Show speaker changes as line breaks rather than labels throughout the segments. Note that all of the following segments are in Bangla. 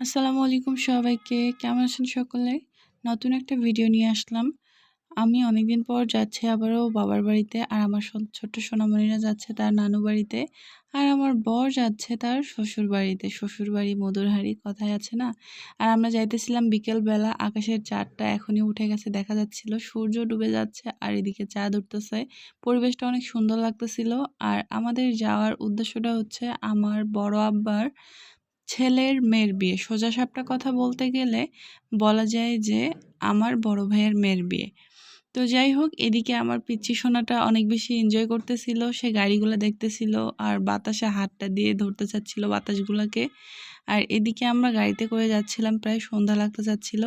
আসসালামু আলাইকুম সবাইকে। কেমন আছেন সকলে? নতুন একটা ভিডিও নিয়ে আসলাম। আমি অনেকদিন পর যাচ্ছি আবারও বাবার বাড়িতে আর আমার ছোট্ট সোনামণিরা যাচ্ছে তার নানু বাড়িতে। আর আমার বর যাচ্ছে তার শ্বশুর বাড়িতে। শ্বশুর বাড়ি মধুরহারি কথায় আছে না? আর আমরা যাইতেছিলাম বিকেলবেলা, আকাশের চাঁদটা এখনই উঠে গেছে, দেখা যাচ্ছিল। সূর্য ডুবে যাচ্ছে আর এদিকে চাঁদ উঠতেছে। পরিবেশটা অনেক সুন্দর লাগতেছিল। আর আমাদের যাওয়ার উদ্দেশ্যটা হচ্ছে আমার বড় আব্বার ছেলের মেয়ের বিয়ে। সোজা সাপটা কথা বলতে গেলে বলা যায় যে আমার বড় ভাইয়ের মেয়ের বিয়ে। তো যাই হোক, এদিকে আমার পিচ্ছি সোনাটা অনেক বেশি এনজয় করতেছিল। সে গাড়িগুলো দেখতেছিল আর বাতাসে হাতটা দিয়ে ধরতে চাচ্ছিল বাতাসগুলোকে। আর এদিকে আমরা গাড়িতে করে যাচ্ছিলাম, প্রায় সন্ধ্যা লাগতে যাচ্ছিল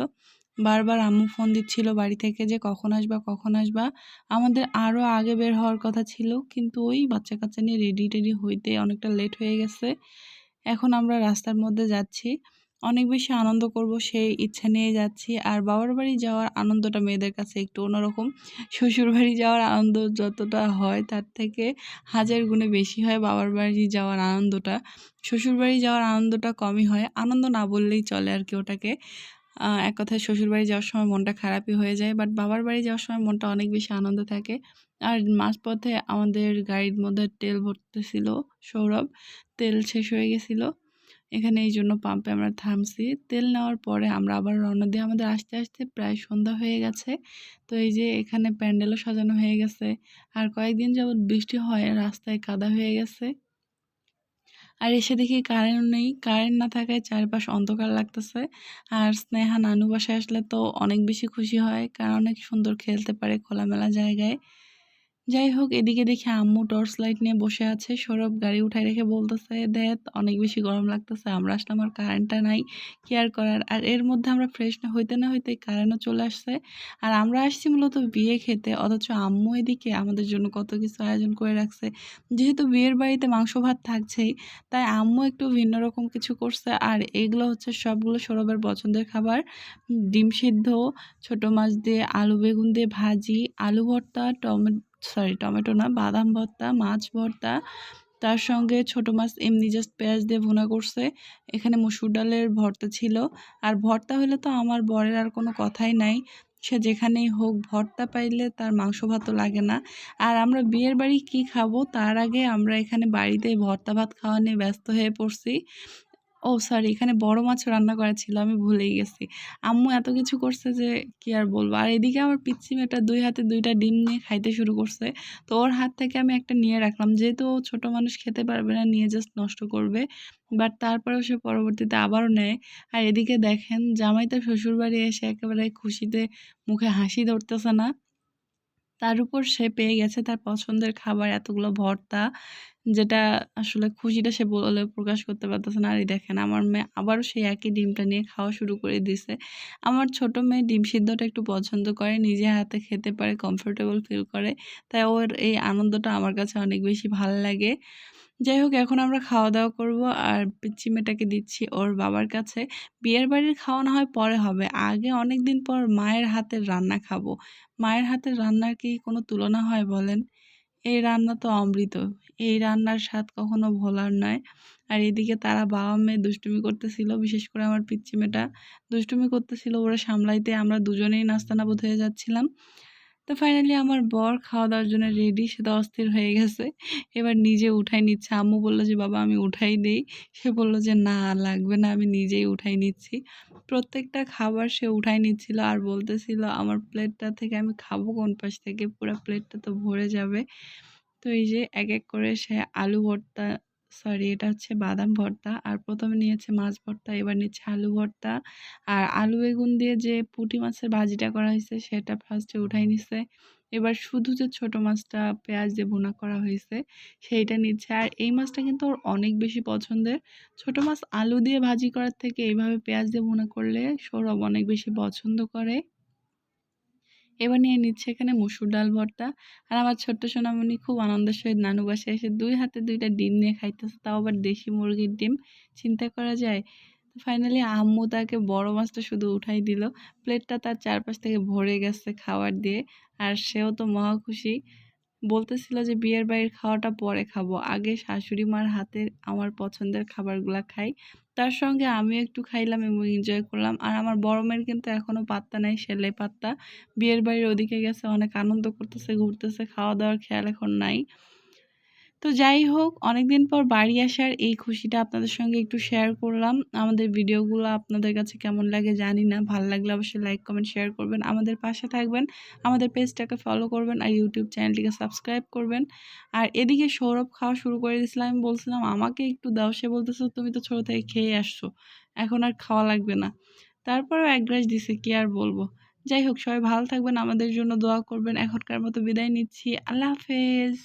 বারবার আম্মু ফোন দিচ্ছিল বাড়ি থেকে যে কখন আসবা কখন আসবা। আমাদের আরও আগে বের হওয়ার কথা ছিল, কিন্তু ওই বাচ্চা কাচ্চা নিয়ে রেডি টেডি হইতে অনেকটা লেট হয়ে গেছে। এখন আমরা রাস্তার মধ্যে যাচ্ছি। অনেক বেশি আনন্দ করব সেই ইচ্ছা নিয়ে যাচ্ছি। আর বাবার বাড়ি যাওয়ার আনন্দটা মেয়েদের কাছে একটু অন্যরকম। শ্বশুর বাড়ি যাওয়ার আনন্দ যতটা হয় তার থেকে হাজার গুণে বেশি হয় বাবার বাড়ি যাওয়ার আনন্দটা। শ্বশুর বাড়ি যাওয়ার আনন্দটা কমই হয়। আনন্দ না বললেই চলে আর কি ওটাকে। এক কথায় শ্বশুরবাড়ি যাওয়ার সময় মনটা খারাপই হয়ে যায়। বাট বাবার বাড়ি যাওয়ার সময় মনটা অনেক বেশি আনন্দ থাকে। আর মাঝপথে আমাদের গাড়ির মধ্যে তেল ভরতেছিল সৌরভ, তেল শেষ হয়ে গেছিল। এখানে এই জন্য পাম্পে আমরা থামছি। তেল নেওয়ার পরে আমরা আবার রওনা দিয়ে আমাদের আস্তে আস্তে প্রায় সন্ধ্যা হয়ে গেছে। তো এই যে এখানে প্যান্ডেলও সাজানো হয়ে গেছে। আর কয়েকদিন যাবৎ বৃষ্টি হয়, রাস্তায় কাদা হয়ে গেছে। আর এসে দেখি কারেন্ট নেই। কারেন্ট না থাকায় চারপাশ অন্ধকার লাগতেছে। আর স্নেহা নানু বাসায় আসলে তো অনেক বেশি খুশি হয়। কারণ অনেক সুন্দর খেলতে পারে খোলামেলা জায়গায়। যাই হোক, এদিকে দেখি আম্মু টর্চ লাইট নিয়ে বসে আছে। সৌরভ গাড়ি উঠাই রেখে বলতেছে, দেখ, অনেক বেশি গরম লাগতেছে, আমরা আসলাম আর কারেন্টটা নাই কেয়ার করার। আর এর মধ্যে আমরা ফ্রেশ না, হইতে না হইতে কারেন্টও চলে আসছে। আর আমরা আসছি মূলত বিয়ে খেতে, অথচ আম্মু এদিকে আমাদের জন্য কত কিছু আয়োজন করে রাখছে। যেহেতু বিয়ের বাড়িতে মাংস ভাত থাকছেই, তাই আম্মু একটু ভিন্ন রকম কিছু করছে। আর এগুলো হচ্ছে সবগুলো সৌরভের পছন্দের খাবার। ডিম সিদ্ধ, ছোট মাছ দিয়ে আলু বেগুন দিয়ে ভাজি, আলু ভর্তা, টমেটো সরি টমেটো না, বাদাম ভর্তা, মাছ ভর্তা। তার সঙ্গে ছোট মাছ এমনি জাস্ট পেঁয়াজ দিয়ে ভুনা করছে। এখানে মুসুর ডালের ভর্তা ছিল। আর ভর্তা হলে তো আমার বরের আর কোনো কথাই নাই। সে যেখানেই হোক ভর্তা পাইলে তার মাংস ভাতও লাগে না। আর আমরা বিয়ের বাড়ি কি খাব? তার আগে আমরা এখানে বাড়িতে ভর্তা ভাত খাওয়া নিয়ে ব্যস্ত হয়ে পড়ছি। ও সরি এখানে বড় মাছও রান্না করা ছিল, আমি ভুলেই গেছি। আম্মু এত কিছু করছে যে কি আর বলব? আর এদিকে আমার পিচ্ছি মেয়েটা দুই হাতে দুইটা ডিম নিয়ে খাইতে শুরু করছে। তো ওর হাত থেকে আমি একটা নিয়ে রাখলাম। যেহেতু ও ছোটো মানুষ, খেতে পারবে না, নিয়ে জাস্ট নষ্ট করবে। বাট তারপরেও সে পরবর্তীতে আবারও নেয়। আর এদিকে দেখেন, জামাই তার শ্বশুরবাড়ি এসে একেবারে খুশিতে মুখে হাসি ধরতেছে না। তার উপর সে পেয়ে গেছে তার পছন্দের খাবার এতগুলো ভর্তা, যেটা আসলে খুশিটা সে বলে প্রকাশ করতে পারতেছে না। আর দেখেন, আমার মেয়ে আবারও সেই একই ডিমটা নিয়ে খাওয়া শুরু করে দিছে। আমার ছোট মেয়ে ডিম সিদ্ধটা একটু পছন্দ করে, নিজে হাতে খেতে পারে কমফোর্টেবল ফিল করে। তাই ওর এই আনন্দটা আমার কাছে অনেক বেশি ভালো লাগে। যাই হোক, এখন আমরা খাওয়া দাওয়া করব আর পিচ্ছি মেয়েটাকে দিচ্ছি ওর বাবার কাছে। বিয়ের বাড়ির খাওয়া না হয় পরে হবে। আগে অনেক দিন পর মায়ের হাতের রান্না খাব। মায়ের হাতের রান্নার কি কোনো তুলনা হয় বলেন? এই রান্না তো অমৃত। এই রান্নার স্বাদ কখনো ভোলার নয়। আর এদিকে তারা বাবা মেয়ে দুষ্টুমি করতেছিল, বিশেষ করে আমার পিচ্ছি মেয়েটা। দুষ্টুমি করতেছিল, ওরা সামলাইতে আমরা দুজনেই নাস্তানাবুদ হয়ে যাচ্ছিলাম। তো ফাইনালি আমার বর খাওয়া দাওয়ার জন্য রেডি সে তো অস্থির হয়ে গেছে। এবার নিজে উঠাই নিচ্ছে। আম্মু বলল যে, বাবা, আমি উঠাই দেই। সে বলল যে, না লাগবে না, আমি নিজেই উঠাই নিচ্ছি। প্রত্যেকটা খাবার সে উঠাই নিচ্ছিল আর বলতেছিল, আমার প্লেটটা থেকে আমি খাব কোন পাশ থেকে? পুরো প্লেটটা তো ভরে যাবে। তো এই যে এক এক করে সে আলু ভর্তা সরি, এটা হচ্ছে বাদাম ভর্তা। আর প্রথমে নিয়েছে মাছ ভর্তা, এবার নিচ্ছে আলু ভর্তা। আর আলু বেগুন দিয়ে যে পুঁটি মাছের ভাজিটা করা হয়েছে, সেটা ফার্স্টে উঠাই নিছে। এবার শুধু যে ছোট মাছটা পেঁয়াজ দিয়ে ভুনা করা হয়েছে, সেইটা নিচ্ছে। আর এই মাছটা কিন্তু ওর অনেক বেশি পছন্দের। ছোট মাছ আলু দিয়ে ভাজি করার থেকে এইভাবে পেঁয়াজ দিয়ে ভুনা করলে সৌরভ অনেক বেশি পছন্দ করে। এবার নিয়ে নিচ্ছে এখানে মুসুর ডাল ভর্তা। আর আমার ছোট্ট সোনামণি খুব আনন্দের সহিত নানু বাসায় এসে দুই হাতে দুইটা ডিম নিয়ে খাইতেছে, তাও আবার দেশি মুরগির ডিম। চিন্তা করা যায়? ফাইনালি আম্মু তাকে বড় মাছটা শুধু উঠাই দিল। প্লেটটা তার চারপাশ থেকে ভরে গেছে খাবার দিয়ে। আর সেও তো মহা খুশি। বলতেছিল যে, বিয়ের বাড়ির খাওয়াটা পরে খাব। আগে শাশুড়ি মার হাতের আমার পছন্দের খাবারগুলো খাই। তার সঙ্গে আমিও একটু খাইলাম এবং এনজয় করলাম। আর আমার বড় মেয়ের কিন্তু এখনও পাত্তা নাই সেলে পাত্তা। বিয়ের বাড়ির ওদিকে গেছে, অনেক আনন্দ করতেছে, ঘুরতেছে খাওয়া দাওয়ার খেয়াল এখন নাই। তো যাই হোক, অনেকদিন পর বাড়ি আসার এই খুশিটা আপনাদের সঙ্গে একটু শেয়ার করলাম। আমাদের ভিডিওগুলো আপনাদের কাছে কেমন লাগে জানি না, ভালো লাগলে অবশ্যই লাইক কমেন্ট শেয়ার করবেন। আমাদের পাশে থাকবেন, আমাদের পেজটাকে ফলো করবেন আর ইউটিউব চ্যানেলটিকে সাবস্ক্রাইব করবেন। আর এদিকে সৌরভ খাওয়া শুরু করে দিয়েছিলাম আমি বলছিলাম, আমাকে একটু দাও। সে বলতেছো তুমি তো ছোটো থেকে খেয়ে আসছো, এখন আর খাওয়া লাগবে না। তারপরেও এক গ্লাস দিছে, কি আর বলব। যাই হোক, সবাই ভালো থাকবেন, আমাদের জন্য দোয়া করবেন। এখনকার মতো বিদায় নিচ্ছি। আল্লাহ হাফেজ।